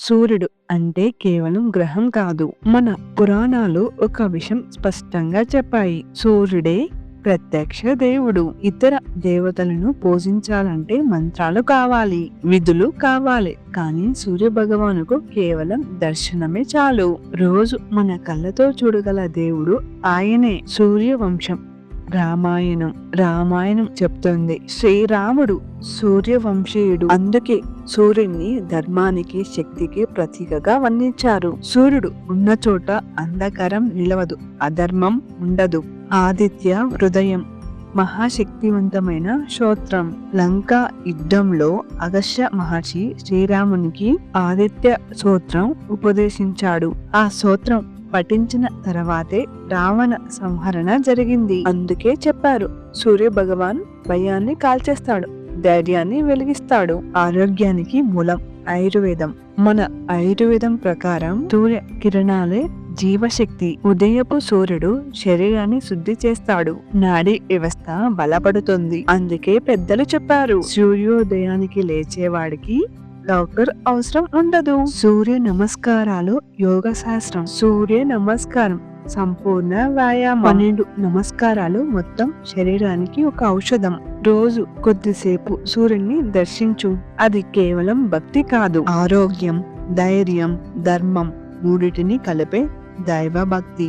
సూర్యుడు అంటే కేవలం గ్రహం కాదు. మన పురాణాలు ఒక విషయం స్పష్టంగా చెప్పాయి. సూర్యుడే ప్రత్యక్ష దేవుడు. ఇతర దేవతలను పూజించాలంటే మంత్రాలు కావాలి విధులు కావాలి. కానీ సూర్య భగవానుకు కేవలం దర్శనమే చాలు. రోజు మన కళ్ళతో చూడగల దేవుడు ఆయనే సూర్యవంశం. రామాయణం రామాయణం చెప్తుంది. శ్రీరాముడు సూర్యవంశీయుడు. అందుకే సూర్యుని ధర్మానికి శక్తికి ప్రతీకగా వర్ణించారు. సూర్యుడు ఉన్న చోట అంధకారం నిలవదు అధర్మం ఉండదు. ఆదిత్య హృదయం మహాశక్తివంతమైన శ్రోత్రం లంక యుద్ధంలో అగస్య మహర్షి శ్రీరామునికి ఆదిత్య సూత్రం ఉపదేశించాడు. ఆ సూత్రం పఠించిన తర్వాతే రావణ సంహరణ జరిగింది. అందుకే చెప్పారు సూర్య భగవాన్ భయాన్ని కాల్చేస్తాడు ధైర్యాన్ని వెలిగిస్తాడు. ఆరోగ్యానికి మూలం ఆయుర్వేదం. మన ఆయుర్వేదం ప్రకారం సూర్య కిరణాలే జీవశక్తి. ఉదయపు సూర్యుడు శరీరాన్ని శుద్ధి చేస్తాడు. నాడీ వ్యవస్థ బలపడుతుంది. అందుకే పెద్దలు చెప్పారు సూర్యోదయానికి లేచేవాడికి డాక్టర్ అవసరం ఉండదు సూర్య నమస్కారాలు యోగ శాస్త్రం సూర్య నమస్కారం సంపూర్ణ వ్యాయామం పన్నెండు నమస్కారాలు మొత్తం శరీరానికి ఒక ఔషధం రోజు కొద్దిసేపు సూర్యుని దర్శించు అది కేవలం భక్తి కాదు ఆరోగ్యం ధైర్యం ధర్మం మూడిటిని కలిపే దైవ భక్తి